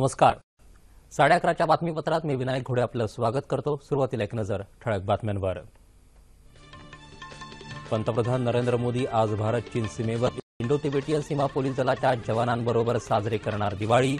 नमस्कार. साडे अकराच्या बातमीपत्रात मी विनायक घोडे आपलं स्वागत करतो. सुरुवातीला एक नजर ठळक बातम्यांवर. पंतप्रधान नरेंद्र मोदी आज भारत चीन सीमेवर इंडो तिबेटियन सीमा पोलीस दलाच्या जवानांबरोबर साजरी करणार दिवाळी.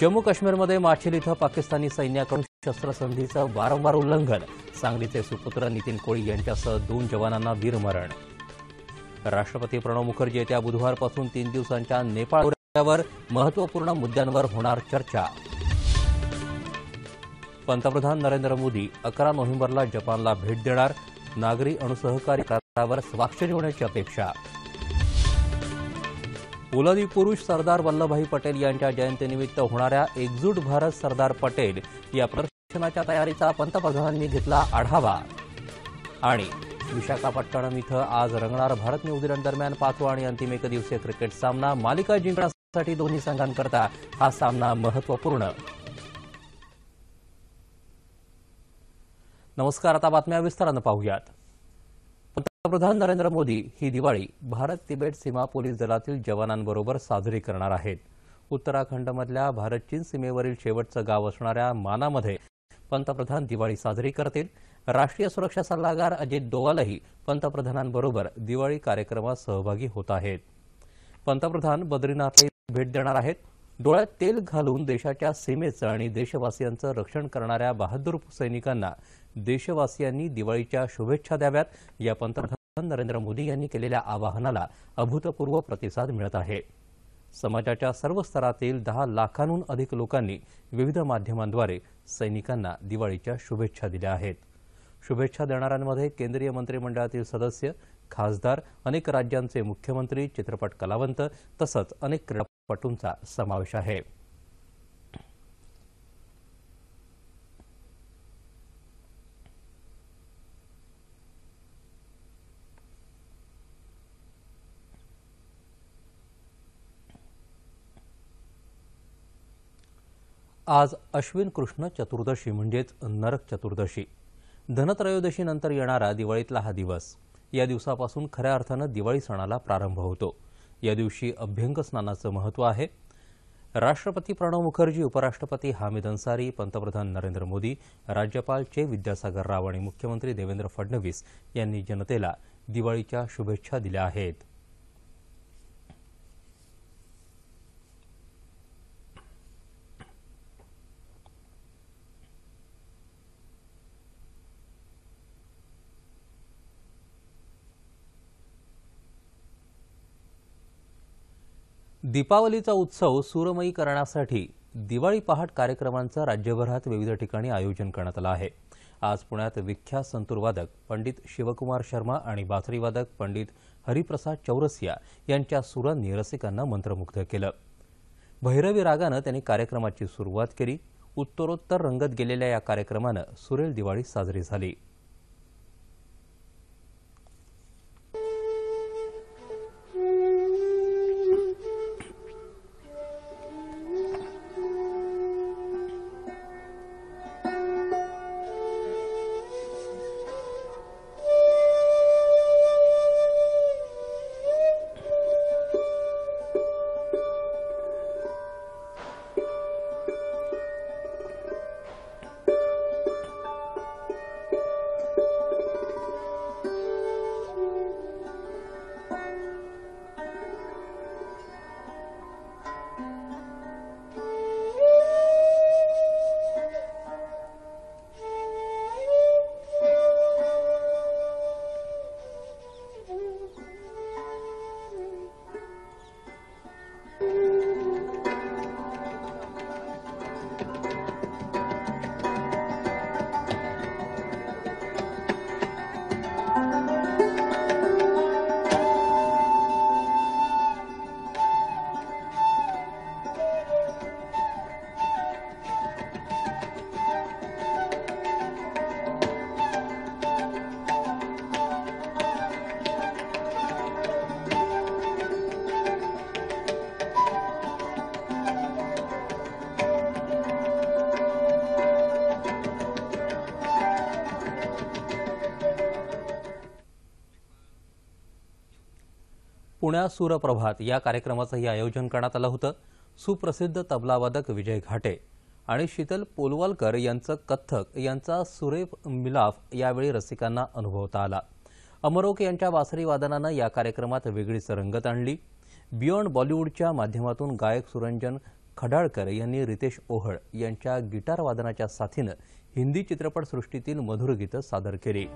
जम्मू काश्मीरमध्ये माछिल इथं पाकिस्तानी सैन्याकडून शस्त्रसंधीचं वारंवार उल्लंघन सांगलीचे सुपुत्र नितीन कोळी यांच्यासह दोन जवानांना वीरमरण. राष्ट्रपती प्रणव मुखर्जी येत्या बुधवारपासून तीन दिवसांच्या नेपाळ दौऱ्यावर महत्त्वपूर्ण मुद्द्यांवर होणार चर्चा. पंतप्रधान नरेंद्र मोदी अकरा नोव्हेंबरला जपानला भेट देणार. नागरी अणुसहकारी करारावर स्वाक्षरी होण्याची अपेक्षा. पोलादी पुरुष सरदार वल्लभभाई पटेल यांच्या जयंतीनिमित्त होणाऱ्या एकजूट भारत सरदार पटेल या प्रदर्शनाच्या तयारीचा पंतप्रधानांनी घेतला आढावा. आणि विशाखापट्टणम इथं आज रंगणार भारत न्यूझीलंड दरम्यान पाचवा आणि अंतिम एकदिवसीय क्रिकेट सामना. मालिका जिंकण्यासाठी दोन्ही संघांकरता हा सामना महत्त्वपूर्ण नमस्कार आता बातम्या विस्तारानं पाहूयात. पंतप्रधान नरेंद्र मोदी ही दिवाळी भारत तिबेट सीमा पोलीस दलातील जवानांबरोबर साजरी करणार आहेत. उत्तराखंडमधल्या भारत चीन सीमेवरील शेवटचं गाव असणाऱ्या मानामध्ये पंतप्रधान दिवाळी साजरी करतील. राष्ट्रीय सुरक्षा सल्लागार अजित डोवालही पंतप्रधानांबरोबर दिवाळी कार्यक्रमात सहभागी होत आहेत. पंतप्रधान बद्रीनाथला भेट देणार आहेत. डोळ्यात तेल घालून देशाच्या सीमेचं आणि देशवासियांचं रक्षण करणाऱ्या बहादूर सैनिकांना देशवासियांनी दिवाळीच्या शुभेच्छा द्याव्यात या पंतप्रधान नरेंद्र मोदी यांनी केलेल्या आवाहनाला अभूतपूर्व प्रतिसाद मिळत आहे. समाजाच्या सर्व स्तरातील दहा लाखांहून अधिक लोकांनी विविध माध्यमांद्वारे सैनिकांना दिवाळीच्या शुभेच्छा दिल्या आहेत. शुभेच्छा देणाऱ्यांमध्ये केंद्रीय मंत्रिमंडळातील सदस्य खासदार अनेक राज्यांचे मुख्यमंत्री चित्रपट कलावंत तसंच अनेक क्रीडापटूंचा समावेश आहे. आज अश्विन कृष्ण चतुर्दशी म्हणजेच नरक चतुर्दशी. धनत्रयोदशीनंतर येणारा दिवाळीतला हा दिवस. या दिवसापासून खऱ्या अर्थानं दिवाळी सणाला प्रारंभ होतो. या दिवशी अभ्यंग स्नानाचं महत्त्व आहे. राष्ट्रपती प्रणव मुखर्जी उपराष्ट्रपती हामिद अन्सारी पंतप्रधान नरेंद्र मोदी राज्यपाल चे विद्यासागर राव आणि मुख्यमंत्री देवेंद्र फडणवीस यांनी जनतेला दिवाळीच्या शुभेच्छा दिल्या आहेत. दीपावलीचा उत्सव सुरमयी करण्यासाठी दिवाळी पहाट कार्यक्रमांचं राज्यभरात विविध ठिकाणी आयोजन करण्यात आलं आहे. आज पुण्यात विख्यात संतूरवादक पंडित शिवकुमार शर्मा आणि बासरीवादक पंडित हरिप्रसाद चौरसिया यांच्या सुरांनी रसिकांना मंत्रमुग्ध केलं. भैरवी रागानं त्यांनी कार्यक्रमाची सुरुवात केली. उत्तरोत्तर रंगत गेलेल्या या कार्यक्रमानं सुरेल दिवाळी साजरी झाली. पुण्या सूरप्रभात या कार्यक्रमाचंही आयोजन करण्यात आलं होतं. सुप्रसिद्ध तबलावादक विजय घाटे आणि शीतल पोलवालकर यांचं कथ्थक यांचा सुरेख मिलाफ यावेळी रसिकांना अनुभवता आला. अमरोक यांच्या बासरी वादनानं या कार्यक्रमात वेगळीच रंगत आणली. बियॉन्ड बॉलिवूडच्या माध्यमातून गायक सुरंजन खडाळकर यांनी रितेश ओहळ यांच्या गिटार वादनाच्या साथीनं हिंदी चित्रपटसृष्टीतील मधुर गीतं सादर केली.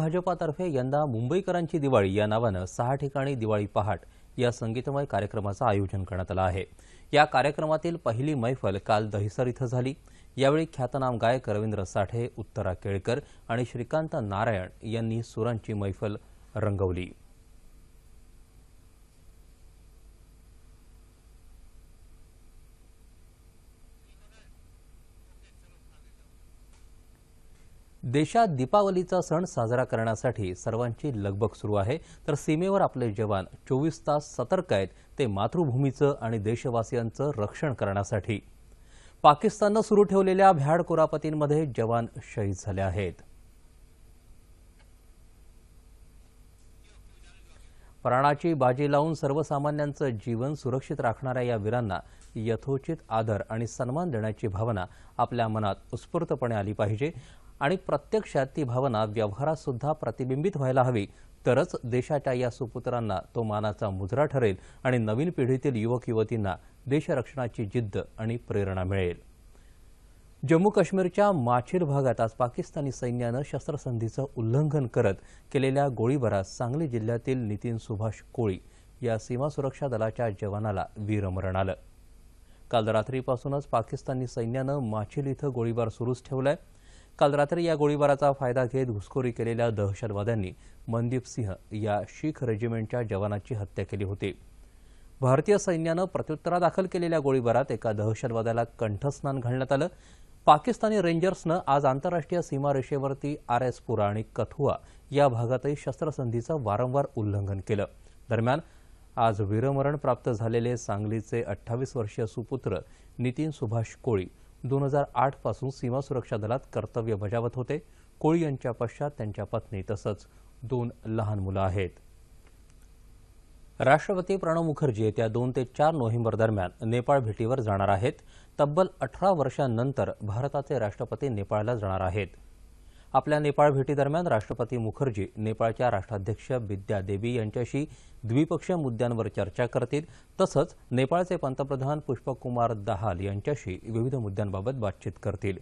भाजपातर्फे यंदा मुंबईकरांची दिवाळी या नावानं सहा ठिकाणी दिवाळी पहाट या संगीतमय कार्यक्रमाचं आयोजन करण्यात आलं आहे. या कार्यक्रमातील पहिली मैफल काल दहिसर इथं झाली. यावेळी ख्यातनाम गायक रवींद्र साठे उत्तरा केळकर आणि श्रीकांत नारायण यांनी सुरांची मैफल रंगवली. देशात दीपावलीचा सण साजरा करण्यासाठी सर्वांची लगबग सुरू आहे. तर सीमेवर आपले जवान चोवीस तास सतर्क आहेत ते मातृभूमीचं आणि देशवासियांचं रक्षण करण्यासाठी. पाकिस्ताननं सुरू ठेवलेल्या भ्याड कुरापतींमध्ये जवान शहीद झाले आहेत. प्राणाची बाजी लावून सर्वसामान्यांचं जीवन सुरक्षित राखणाऱ्या या वीरांना यथोचित आदर आणि सन्मान देण्याची भावना आपल्या मनात उत्स्फूर्तपणे आली पाहिजे. आणि प्रत्यक्षात ती भावना व्यवहारात सुद्धा प्रतिबिंबित व्हायला हवी. तरच देशाच्या या सुपुत्रांना तो मानाचा मुजरा ठरेल आणि नवीन पिढीतील युवक युवतींना देशरक्षणाची जिद्द आणि प्रेरणा मिळेल. जम्मू काश्मीरच्या माछिल भागात आज पाकिस्तानी सैन्यानं शस्त्रसंधीचं उल्लंघन करत केलेल्या गोळीबारात सांगली जिल्ह्यातील नितीन सुभाष कोळी या सीमा सुरक्षा दलाच्या जवानाला वीरमरण आलं. काल रात्रीपासूनच पाकिस्तानी सैन्यानं माछिल इथं गोळीबार सुरूच ठेवलाय. काल रात्री या गोळीबाराचा फायदा घेत घुसखोरी केलेल्या दहशतवाद्यांनी मनदीप सिंह या शीख रेजिमेंटच्या जवानाची हत्या केली होती. भारतीय सैन्यानं प्रत्युत्तरादाखल केलेल्या गोळीबारात एका दहशतवाद्याला कंठस्नान घालण्यात आलं. पाकिस्तानी रेंजर्सनं आज आंतरराष्ट्रीय सीमारेषेवरती आर एस पुरा आणि कथुआ या भागातही शस्त्रसंधीचं वारंवार उल्लंघन केलं. दरम्यान आज वीरमरण प्राप्त झालेले सांगलीचे अठ्ठावीस वर्षीय सुपुत्र नितीन सुभाष कोळी दोन हजार आठपासून सीमा सुरक्षा दलात कर्तव्य बजावत होते. कोळी यांच्या पश्चात त्यांच्या पत्नी तसंच दोन लहान मुलं आहेत. राष्ट्रपती प्रणव मुखर्जी येत्या दोन ते चार नोव्हेंबर दरम्यान नेपाळ भेटीवर जाणार आहेत. तब्बल अठरा वर्षांनंतर भारताचे राष्ट्रपती नेपाळला जाणार आहेत. आपल्या नेपाळ भेटीदरम्यान राष्ट्रपती मुखर्जी नेपाळच्या राष्ट्राध्यक्ष बिद्या देवी यांच्याशी द्विपक्षीय मुद्द्यांवर चर्चा करतील. तसंच नेपाळचे पंतप्रधान पुष्पकुमार दहाल यांच्याशी विविध मुद्द्यांबाबत बातचीत करतील.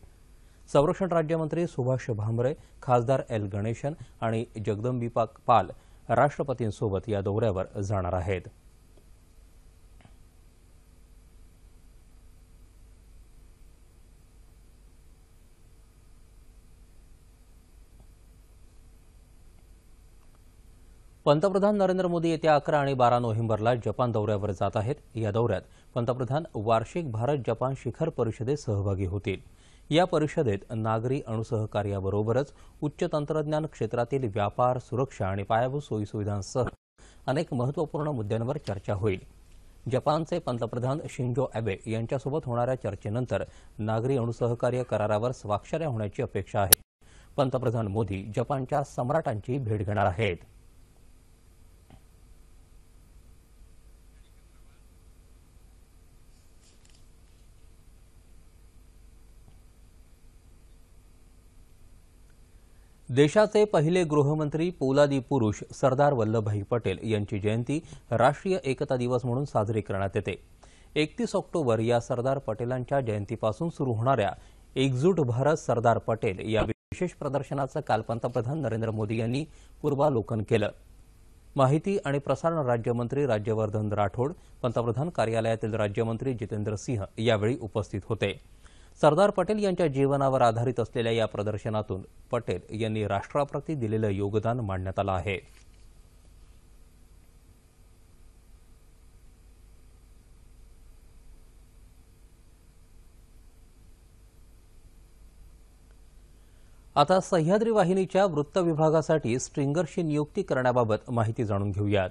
संरक्षण राज्यमंत्री सुभाष भामरे खासदार एल गणेशन आणि जगदंबिपा पाल राष्ट्रपतींसोबत या दौऱ्यावर जाणार आहेत. पंतप्रधान नरेंद्र मोदी येत्या अकरा आणि बारा नोव्हेंबरला जपान दौऱ्यावर जात आहेत. या दौऱ्यात पंतप्रधान वार्षिक भारत जपान शिखर परिषदेत सहभागी होतील. या परिषदेत नागरी अणुसहकार्याबरोबरच उच्च तंत्रज्ञान क्षेत्रातील व्यापार सुरक्षा आणि पायाभूत सोयीसुविधांसह अनेक महत्त्वपूर्ण मुद्द्यांवर चर्चा होईल. जपानचे पंतप्रधान शिंजो अॅबे यांच्यासोबत होणाऱ्या चर्चेनंतर नागरी अणुसहकार्य करारावर स्वाक्षऱ्या होण्याची अपेक्षा आहे. पंतप्रधान मोदी जपानच्या सम्राटांची भेट घेणार आहेत. देशाचे पहिले गृहमंत्री पोलादी पुरुष सरदार वल्लभभाई पटेल यांची जयंती राष्ट्रीय एकता दिवस म्हणून साजरी करण्यात येते. एकतीस ऑक्टोबर या सरदार पटेलांच्या जयंतीपासून सुरू होणाऱ्या एकजूट भारत सरदार पटेल या विशेष प्रदर्शनाचं काल पंतप्रधान नरेंद्र मोदी यांनी पूर्वालोकन केलं. माहिती आणि प्रसारण राज्यमंत्री राज्यवर्धन राठोड पंतप्रधान कार्यालयातील राज्यमंत्री जितेंद्र सिंह यावेळी उपस्थित होते. सरदार पटेल यांच्या जीवनावर आधारित असलेल्या या प्रदर्शनातून पटेल यांनी राष्ट्राप्रती दिलेलं योगदान मांडण्यात आलं आहे. आता सह्याद्री वाहिनीच्या वृत्त विभागासाठी स्ट्रिंगरची नियुक्ती करण्याबाबत माहिती जाणून घेऊयात.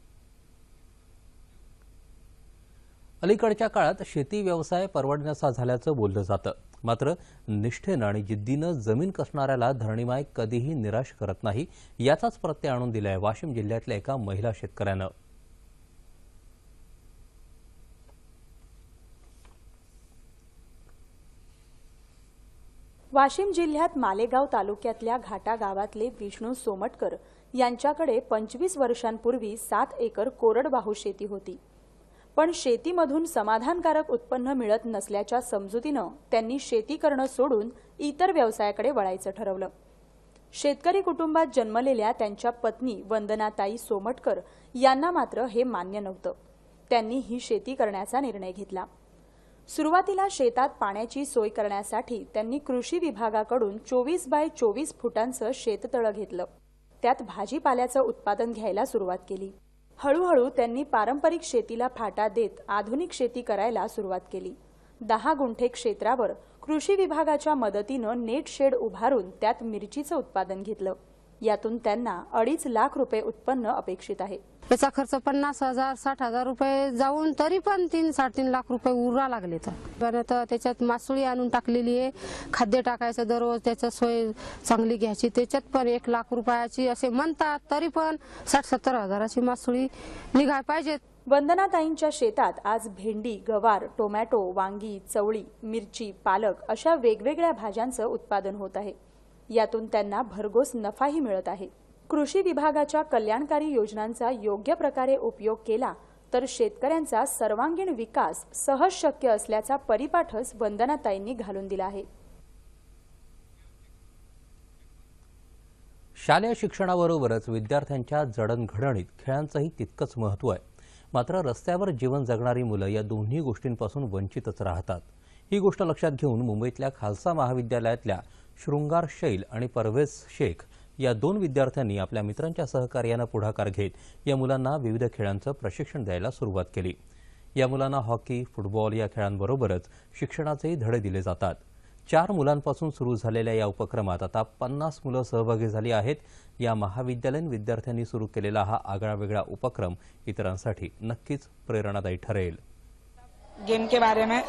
अलीकडच्या काळात शेती व्यवसाय परवडण्याचा झाल्याचं बोललं जातं. मात्र निष्ठेनं आणि जिद्दीनं जमीन कसणाऱ्याला धरणीमाय कधीही निराश करत नाही याचाच प्रत्यय आणून दिलाय वाशिम जिल्ह्यातल्या एका महिला शेतकऱ्यानं. वाशिम जिल्ह्यात मालेगाव तालुक्यातल्या घाटा गावातले विष्णू सोमटकर यांच्याकडे पंचवीस वर्षांपूर्वी सात एकर कोरडवाहू शेती होती. पण शेतीमधून समाधानकारक उत्पन्न मिळत नसल्याच्या समजुतीनं त्यांनी शेती करणं सोडून इतर व्यवसायाकडे वळायचं ठरवलं. शेतकरी कुटुंबात जन्मलेल्या त्यांच्या पत्नी वंदनाताई सोमटकर यांना मात्र हे मान्य नव्हतं. त्यांनी ही शेती करण्याचा निर्णय घेतला. सुरुवातीला शेतात पाण्याची सोय करण्यासाठी त्यांनी कृषी विभागाकडून चोवीस बाय चोवीस फुटांचं शेततळं घेतलं. त्यात भाजीपाल्याचं उत्पादन घ्यायला सुरुवात केली. हळूहळू त्यांनी पारंपरिक शेतीला फाटा देत आधुनिक शेती करायला सुरुवात केली. दहा गुंठे क्षेत्रावर कृषी विभागाच्या मदतीनं नेट शेड उभारून त्यात मिरचीचं उत्पादन घेतलं. यातून त्यांना अडीच लाख रुपये उत्पन्न अपेक्षित आहे. याचा खर्च पन्नास हजार साठ हजार रुपये जाऊन तरी पण तीन साडेतीन लाख रुपये उरा लागले तर. त्याच्यात मासुळी आणून टाकलेली आहे. खाद्य टाकायचं दररोज त्याचं सोय चांगली घ्यायची. त्याच्यात पण एक लाख रुपयाची असे म्हणतात तरी पण साठ सत्तर हजाराची मासुळी निघाय पाहिजेत. वंदनाताईंच्या शेतात आज भेंडी गवार टोमॅटो वांगी चवळी मिरची पालक अशा वेगवेगळ्या भाज्यांचं उत्पादन होत आहे. यातून त्यांना भरघोस नफाही मिळत आहे. कृषी विभागाच्या कल्याणकारी योजनांचा योग्य प्रकारे उपयोग केला तर शेतकऱ्यांचा सर्वांगीण विकास सहज शक्य असल्याचा परिपाठच वंदनाताईंनी घालून दिला आहे. शालेय शिक्षणाबरोबरच विद्यार्थ्यांच्या जडणघडणीत खेळांचंही तितकंच महत्त्व आहे. मात्र रस्त्यावर जीवन जगणारी मुलं या दोन्ही गोष्टींपासून वंचितच राहतात. ही गोष्ट लक्षात घेऊन मुंबईतल्या खालसा महाविद्यालयातल्या शृंगार शैल आणि परवेज शेख या दोन विद्यार्थ्यांनी आपल्या मित्रांच्या सहकार्यानं पुढाकार घेत या मुलांना विविध खेळांचं प्रशिक्षण द्यायला सुरुवात केली. या मुलांना हॉकी फुटबॉल या खेळांबरोबरच शिक्षणाचेही धडे दिले जातात. चार मुलांपासून सुरू झालेल्या या उपक्रमात आता पन्नास मुलं सहभागी झाली आहेत. या महाविद्यालयीन विद्यार्थ्यांनी सुरू केलेला हा आगळावेगळा उपक्रम इतरांसाठी नक्कीच प्रेरणादायी ठरेल. गेम के बारे में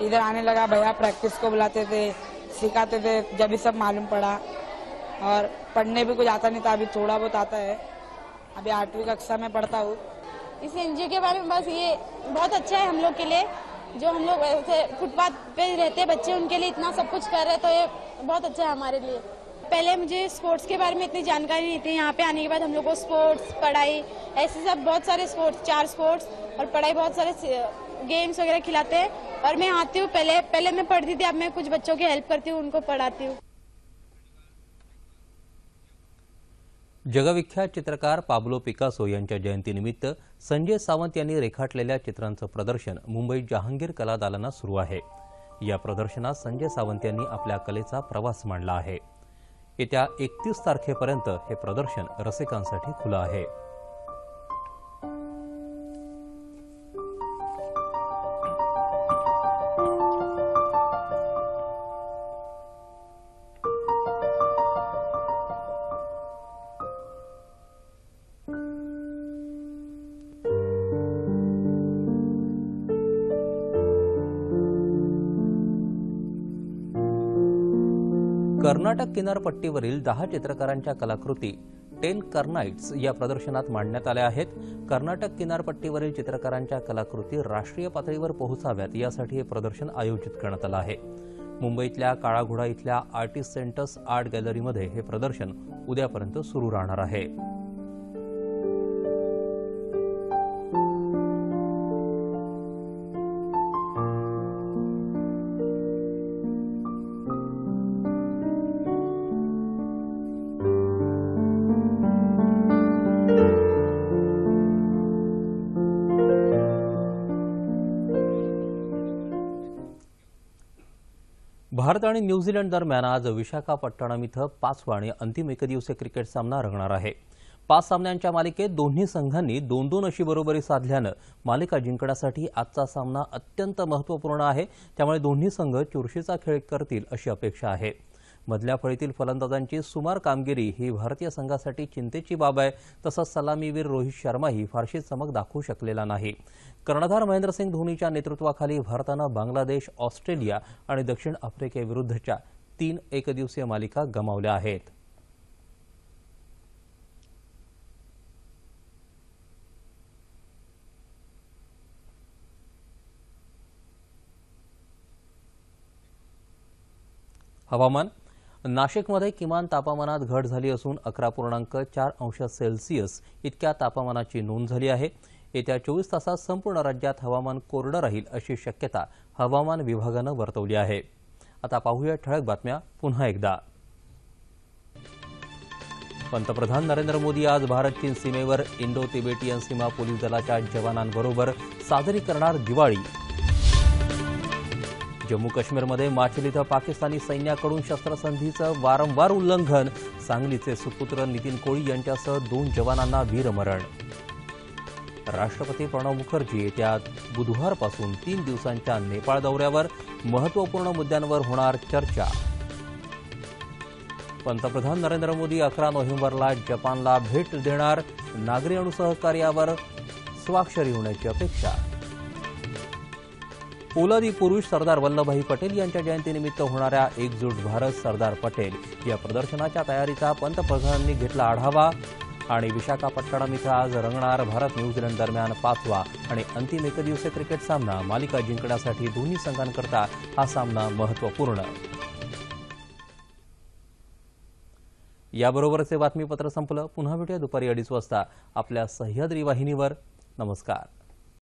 इधर आने लगा भैया प्रैक्टिस को बुलाते थे। सिखाते थे, जब सब मालूम पड़ा। और पढ़ने भी कुछ आता नहीं था, अभी थोड़ा बहुत आता है। अभी आठवीं कक्षा में पढ़ता हूँ। इस एनजीओ के बारे में बस ये, बहुत अच्छा है हम लोग के लिए। जो हम लोग ऐसे फुटपाथ पे रहते बच्चे उनके लिए इतना सब कुछ कर रहे तो ये बहुत अच्छा है हमारे लिए। पहले मुझे स्पोर्ट्स के बारे में इतनी जानकारी नहीं थी। यहाँ पे आने के बाद हम लोग को स्पोर्ट्स, पढ़ाई, ऐसे सब बहुत सारे स्पोर्ट्स, चार स्पोर्ट्स और पढ़ाई बहुत सारे गेम्स वगैरह खिलाते हैं और मैं आती हूँ पहले पहले मैं पढ़ती थी अब मैं कुछ बच्चों की हेल्प करती हूँ उनको पढ़ाती हूँ। जगविख्यात चित्रकार पाब्लो पिकासो यांच्या जयंतीनिमित्त संजय सावंत यांनी रेखाटलेल्या चित्रांचं प्रदर्शन मुंबईत जहांगीर कला दालनात सुरू आहे. या प्रदर्शनात संजय सावंत यांनी आपल्या कलेचा प्रवास मांडला आहे. येत्या एकतीस तारखेपर्यंत हे प्रदर्शन रसिकांसाठी खुलं आहे. कर्नाटक किनारपट्टीवरील दहा चित्रकारांच्या कलाकृती टेन कर्नाइट्स या प्रदर्शनात मांडण्यात आल्या आहेत. कर्नाटक किनारपट्टीवरील चित्रकारांच्या कलाकृती राष्ट्रीय पातळीवर पोहोचाव्यात यासाठी हे प्रदर्शन आयोजित करण्यात आलं आहे. मुंबईतल्या काळाघोडा इथल्या आर्टिस्ट सेंटर्स आर्ट गॅलरीमध्ये हे प्रदर्शन उद्यापर्यंत सुरू राहणार आहे. भारत आणि न्यूझीलंड दरम्यान आज विशाखापट्टणम इथं पाचवा आणि अंतिम एकदिवसीय क्रिकेट सामना रंगणार आहे. पाच सामन्यांच्या मालिकेत दोन्ही संघांनी दोन दोन अशी बरोबरी साधल्यानं मालिका जिंकण्यासाठी आजचा सामना अत्यंत महत्त्वपूर्ण आहे. त्यामुळे दोन्ही संघ चुरशीचा खेळ करतील अशी अपेक्षा आहे. मधल्या फळीतील फलंदाजांची सुमार कामगिरी ही भारतीय संघासाठी चिंतेची बाब आहे. तसंच सलामीवीर रोहित शर्माही फारशी चमक दाखवू शकलेला नाही. कर्णधार महेंद्रसिंग धोनीच्या नेतृत्वाखाली भारतानं बांगलादेश ऑस्ट्रेलिया आणि दक्षिण आफ्रिकेविरुद्धच्या तीन एकदिवसीय मालिका गमावल्या आहेत. हवामान नाशिकमध्ये किमान तापमानात घट झाली असून अकरा पूर्णांक चार अंश सेल्सिअस इतक्या तापमानाची नोंद झाली आहे. येत्या चोवीस तासात संपूर्ण राज्यात हवामान कोरडं राहील अशी शक्यता हवामान विभागानं वर्तवली आहे. आता पाहूया ठळक बातम्या पुन्हा एकदा. पंतप्रधान नरेंद्र मोदी आज भारत चीन सीमेवर इंडो तिबेटियन सीमा पोलीस दलाच्या जवानांबरोबर साजरी करणार दिवाळी. जम्मू काश्मीरमध्ये माछिल इथं पाकिस्तानी सैन्याकडून शस्त्रसंधीचं वारंवार उल्लंघन. सांगलीचे सुपुत्र नितीन कोळी यांच्यासह दोन जवानांना वीरमरण. राष्ट्रपती प्रणव मुखर्जी येत्या बुधवारपासून तीन दिवसांच्या नेपाळ दौऱ्यावर महत्त्वपूर्ण मुद्द्यांवर होणार चर्चा. पंतप्रधान नरेंद्र मोदी अकरा नोव्हेंबरला जपानला भेट देणार. नागरी अणुसहकार्यावर स्वाक्षरी होण्याची अपेक्षा. पोलादी पुरुष सरदार वल्लभभाई पटेल यांच्या जयंतीनिमित्त होणाऱ्या एकजूट भारत सरदार पटेल या प्रदर्शनाच्या तयारीचा पंतप्रधानांनी घेतला आढावा. आणि विशाखापट्टणम इथं आज रंगणार भारत न्यूझीलंड दरम्यान पाचवा आणि अंतिम एकदिवसीय क्रिकेट सामना मालिका जिंकण्यासाठी दोन्ही संघांकरता हा सामना महत्त्वपूर्ण. याबरोबरचे बातमीपत्र संपलं. पुन्हा भेटूया दुपारी अडीच वाजता आपल्या सह्याद्री वाहिनीवर. नमस्कार.